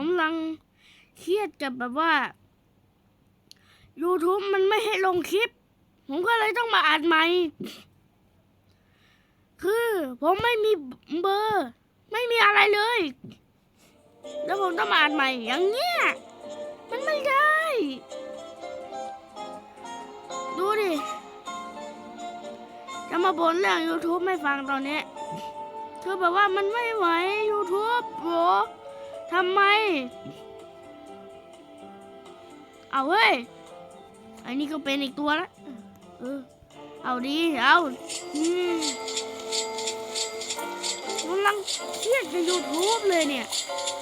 ผมกำลังเครียดกับแบบว่า YouTube มันไม่ให้ลงคลิป ผมก็เลยต้องมาอัดใหม่ คือผมไม่มีเบอร์ ไม่มีอะไรเลย แล้วผมต้องมาอัดใหม่อย่างเงี้ย มันไม่ได้ ดูดิ จะมาบ่นเรื่อง YouTube ไม่ฟังตอนนี้ คือแบบว่ามันไม่ไหว YouTube โห ทำไม เอาเว้ย อันนี้ก็เป็นอีกตัวละเออ เอาดีเอาอกำลังเครียดกับ YouTube เลยเนี่ย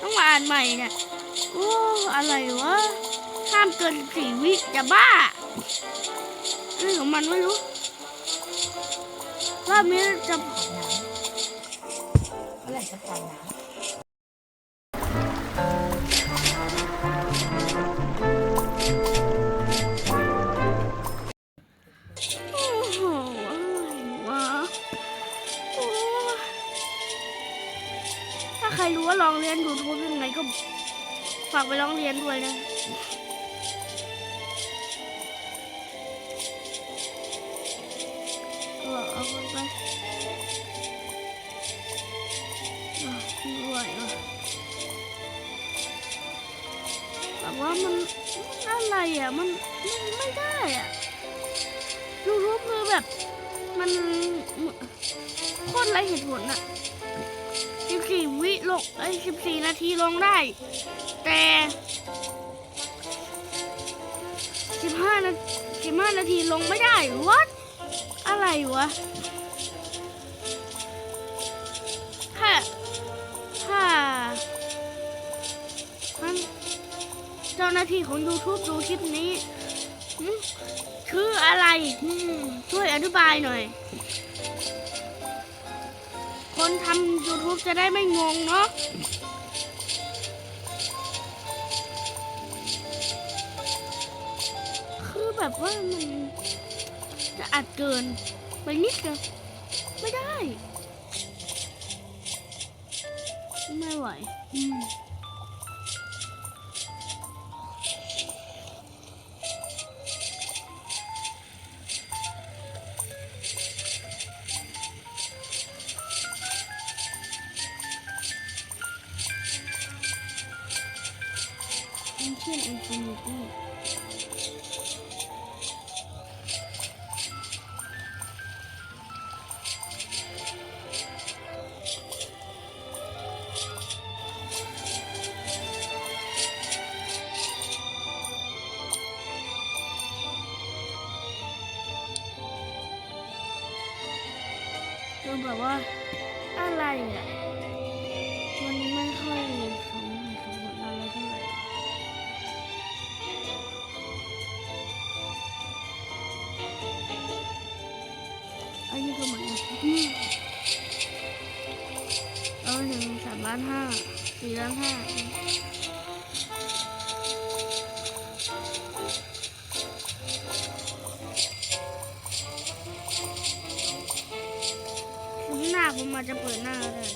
ต้องมาอ่านใหม่เนี่ย โอ้ อะไรวะ ห้ามเกินสี่วิจะบ้าเรื่องของมันไม่รู้รอบนี้จะเมื่อไรจะผ่านน้โถ้าใครรู้ว่าลองเรียนยูทูบยังไงก็ฝากไปลองเรียนด้วยนะก็เอาไปไปอะไม่ไหวว่ะแต่ว่ามันอะไรอะ มันมันไม่ได้อะยูทูบคือแบบ มันโคตรไรเหตุผลอะ 14วิลงเอ้ย14นาทีลงได้ แต่15นา15นาทีลงไม่ได้ what อะไรวะถ้าถ้าท่านเจ้าหน้าที่ของ YouTube ดูคลิปนี้คืออะไรช่วยอธิบายหน่อย คนทำ YouTube จะได้ไม่งงเนาะคือแบบว่ามันจะอัดเกิน ไปนิดเดียวไม่ได้ ไม่ไหว อืม Ancient Infinity คือแบบว่า อะไรอ่ะ อันนี้ก็เหมือนกันอืมเอาหนึ่งสามล้านห้าสี่ล้านห้าหน้าผมอาจจะเปิดหน้าก็ได้